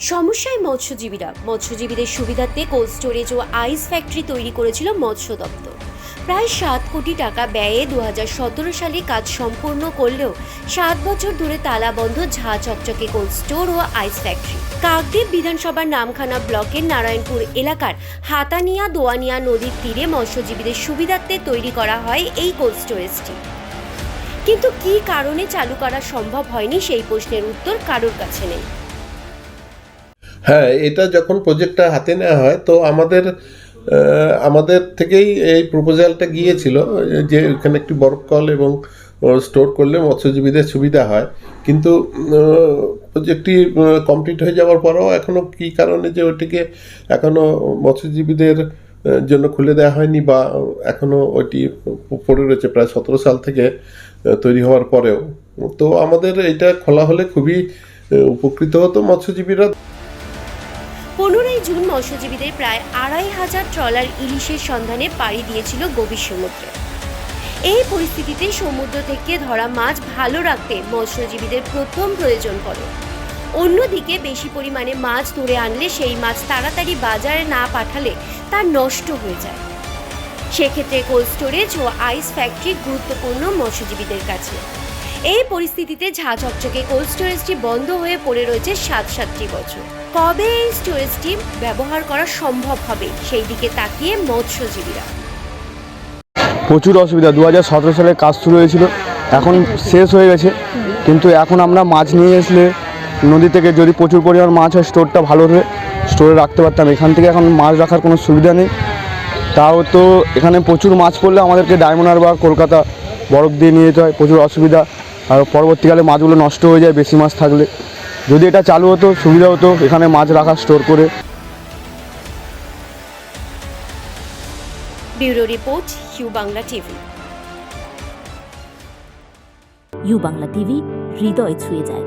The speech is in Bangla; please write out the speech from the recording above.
সমস্যায় মৎস্যজীবীরা। মৎস্যজীবীদের সুবিধার্থে কোল্ড স্টোরেজ ও আইস ফ্যাক্টরি তৈরি করেছিল মৎস্য দপ্তর। প্রায় সাত কোটি টাকা ব্যয়ে দু হাজার সতেরো সালে কাজ সম্পূর্ণ করলেও সাত বছর ধরে তালাবন্ধ ঝা চকচকে কোল্ড স্টোর ও আইস ফ্যাক্টরি। কাকদ্বীপ বিধানসভার নামখানা ব্লকের নারায়ণপুর এলাকার হাতানিয়া দোয়ানিয়া নদীর তীরে মৎস্যজীবীদের সুবিধার্থে তৈরি করা হয় এই কোল্ড স্টোরেজটি। কিন্তু কী কারণে চালু করা সম্ভব হয়নি সেই প্রশ্নের উত্তর কারোর কাছে নেই। হ্যাঁ এটা যখন প্রজেক্টটা হাতে নেওয়া হয়, তো আমাদের আমাদের থেকেই এই প্রপোজালটা গিয়েছিল, যে এখানে একটি বরফ কল এবং স্টোর করলে মৎস্যজীবীদের সুবিধা হয়। কিন্তু প্রজেক্টটি কমপ্লিট হয়ে যাওয়ার পরেও এখনও কী কারণে যে ওটিকে এখনও মৎস্যজীবীদের জন্য খুলে দেওয়া হয়নি বা এখনও ওইটি পড়ে রয়েছে প্রায় সতেরো সাল থেকে তৈরি হওয়ার পরেও। তো আমাদের এটা খোলা হলে খুবই উপকৃত হতো মৎস্যজীবীরা। জুন মৎস্যজীবীদের প্রায় আড়াই হাজার ট্রলার ইলিশের সন্ধানে পাড়ি দিয়েছিল গভীর সমুদ্রে। এই পরিস্থিতিতে সমুদ্র থেকে ধরা মাছ ভালো রাখতে মৎস্যজীবীদের প্রথম প্রয়োজন পড়ে। অন্যদিকে বেশি পরিমাণে মাছ ধরে আনলে সেই মাছ তাড়াতাড়ি বাজারে না পাঠালে তা নষ্ট হয়ে যায়। সেক্ষেত্রে কোল্ড স্টোরেজ ও আইস ফ্যাক্টরি গুরুত্বপূর্ণ মৎস্যজীবীদের কাছে। এই পরিস্থিতিতে ঝা চকচকে কোল্ড স্টোরেজটি বন্ধ হয়ে পড়ে রয়েছে সাত সাতটি বছর। কবে এই স্টোরেজটি ব্যবহার করা সম্ভব হবে? সেই দিকে তাকিয়ে মৎস্যজীবীরা। প্রচুর অসুবিধা। দু হাজার সতেরো সালে কাজ শুরু হয়েছিল। এখন শেষ হয়ে গেছে। কিন্তু এখন আমরা মাছ নিয়ে আসলে নদী থেকে যদি প্রচুর পরিমাণ মাছ হয় স্টোরটা ভালো হয়ে স্টোরে রাখতে পারতাম। এখান থেকে এখন মাছ রাখার কোনো সুবিধা নেই। তাও তো এখানে প্রচুর মাছ পড়লে আমাদেরকে ডায়মন্ড হারবার, কলকাতা, বরফ দিয়ে নিয়ে যেতে হয়। প্রচুর অসুবিধা। আর পরবর্তীকালে মাছগুলো নষ্ট হয়ে যায় বেশি মাছ থাকলে। যদি এটা চালু হতো সুবিধা হতো এখানে মাছ রাখা স্টোর করে। Bureau report Hugh Bangla TV. U Bangla TV হৃদয় ছুঁয়ে যায়।